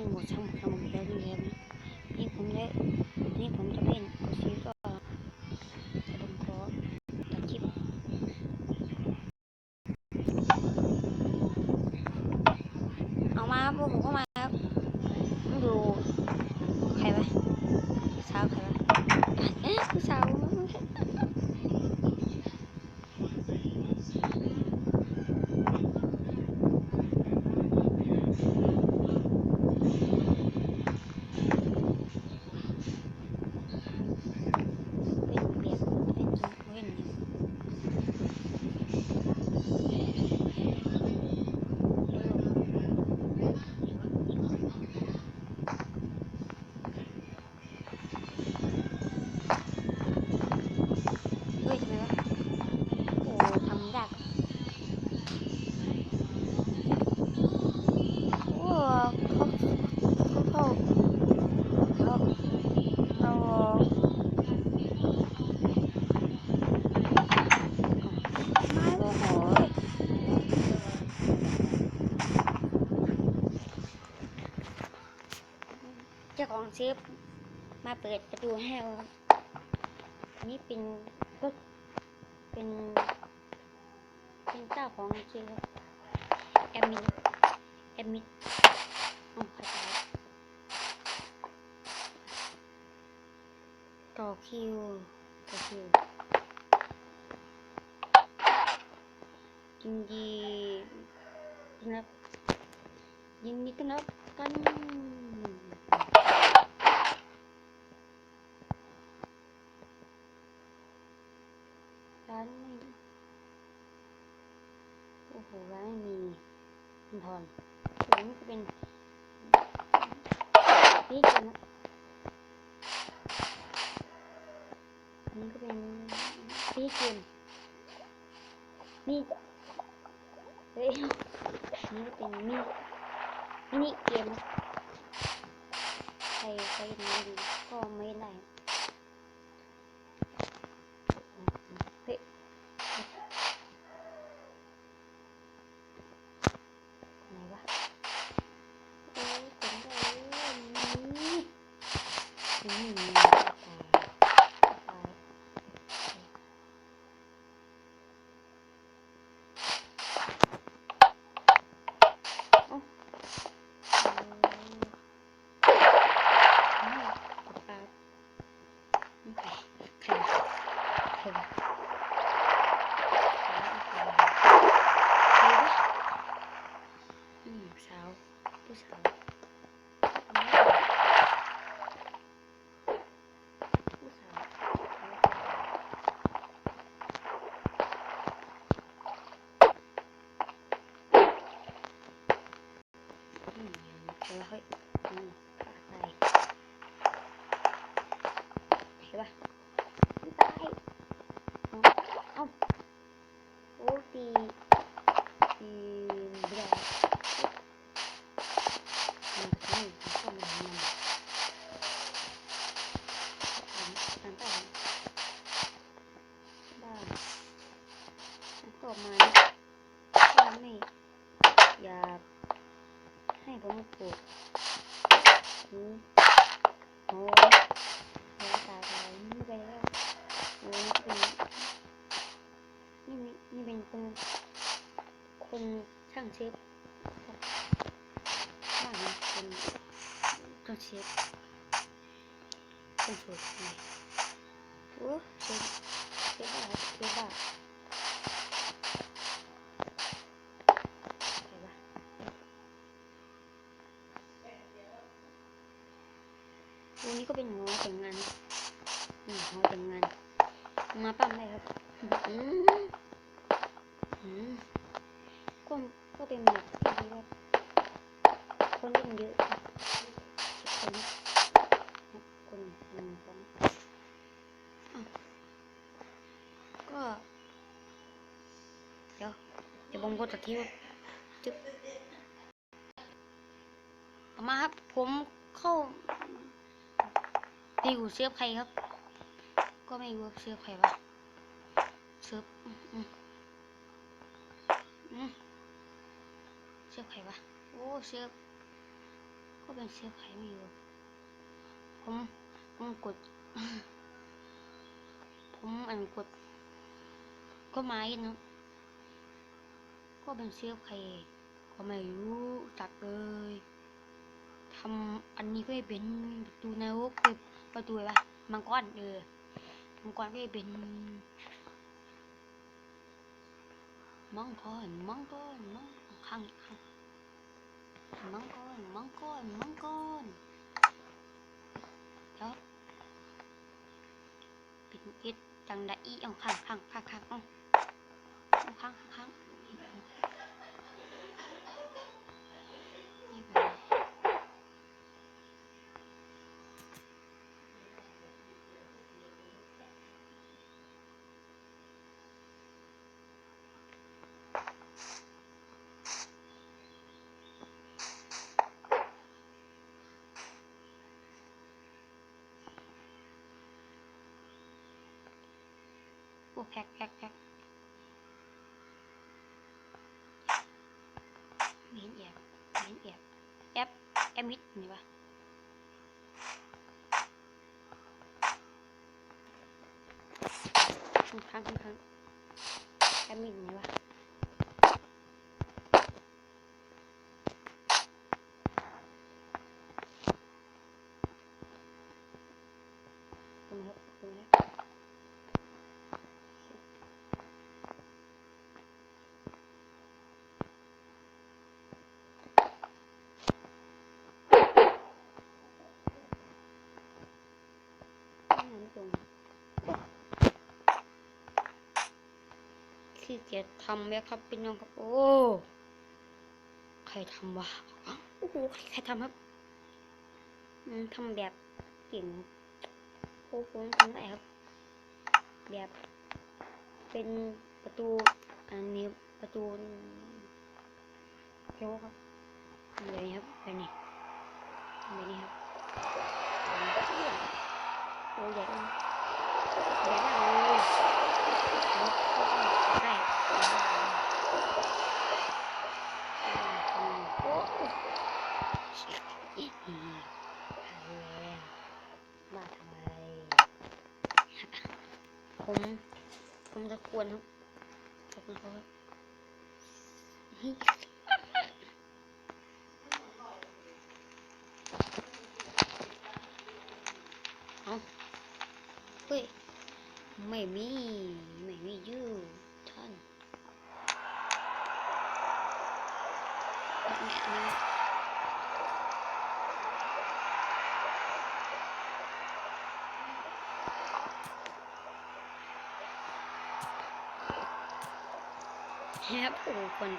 คือหมดสมุดสมุดแล้วดีแล้วนี่ผมได้นี่ผมจะเล่นกซีก็จะผมขอตัดคลิปเอามาพวกผมก็มาครับดูใครวะสาวใครวะสาว เป็นเปียกเป็นจนเว้นอยู่เฮ้ยทำไมวะ โอ้ทำยากโอ้เขาเขาเขาเขาเรา ไม่โอ้โห เจ้าของเซฟมาเปิดประตูให้เราครับอันนี้เป็นก็เป็นเป็นเจ้าของเซฟครับแอดมิแอดมินอ๋อเข้าใจแล้วต่อคิวต่อคิวยินดีนับยินดีต้อนรับกันร้านไม่ โอ้โหร้าไม่มีเงินทอนส่วนนี้ก็เป็นนี่กันนะนนี้ก็เป็นพี่เกมนี่เฮ้ยนี่ก็เป็นมินิมินิเกมนะใครใครมาดีก็ไม่ได้เฮ้ยไหนวะโอ้ยเป็นได้นี่ นี่นี่ตายตาย สาวผู้สาวผู้สาวอืมเดี๋ยวค่อยอืมไปเห็นปะไม่ตายเอาเอาโอ้ตีตีไม่ได้อืมนี่เข้ามาหามันอันอันต่อได้อันต่อมาถ้าไม่อยากให้ผมปลูกหูโอ้หัวตายตายนี่ไปแล้วโอ้นี่เป็นนี่มีนี่เป็นคนคนช่าง เชฟบ้านเป็นต้องเชฟเป็นสูตรไงโอ้เชฟเชฟบ้าเชฟบ้าวันนี้ก็เป็นหอแต่งงานอืมหอแต่งงาน มาปั้มได้ครับ อืมอืมก็ ก็เป็นแบบที่ดีครับคนเล่นเยอะครับคนครับคนหนึ่งสองก็เดี๋ยวเดี๋ยวผมกดตัดทีว่าจึ๊บเอมาครับผมเข้าไปอยู่เซิร์ฟใครครับ ก็ไม่รู้ว่เซิร์ฟใครวะเซิร์ฟอืมอืม อืมเซิร์ฟใครวะโอ้เซิร์ฟก็เป็นเซฟใครไม่รู้ผมผมกด ผมอันกด ก็ไม้นะก็เป็นเซฟใครก็ไม่รู้จักเลยทำอันนี้ก็ให้เป็นประตูนรกเป็นประตูอะไรวะมังกรเออมังกรก็ให้เป็นมังกรมังกรมัง ข้างข้างมังกรมังกรมังกรแล้วเป็นเอ็ดจังได้อีอ่องข้างข้างข้างข้างอ่อาข้างข้างข้าง นี่ไปโอ้แพ็คแพ็คแพ็คเห็นแอบเห็นแอบแอบแอปมิดนี่ปะค้างข้างข้างข้างแอปมิดนี่ปะตรงนี้ครับตรงนี้ ไม่งั้นตรงขี้เกียจทำแล้วครับพี่น้องครับ โอ้ ใครทำวะโอ้โหใครใครทำครับอืมทำแบบเก่งโอ้โหทำได้ครับ แบบเป็นประตูอันนี้ประตูโยครับทำแบบนี้ครับแบบนี้แบบนี้ครับ โอ้ใหญ่มากใหญ่มากเลยนี่ก็ต้องได้โอ้โหมาทำไมผมผมจะควรครับขอบคุณครับเอาเฮ้ย ไม่มี ไม่มีอยูท่านแม่แม่ครับโอ้คน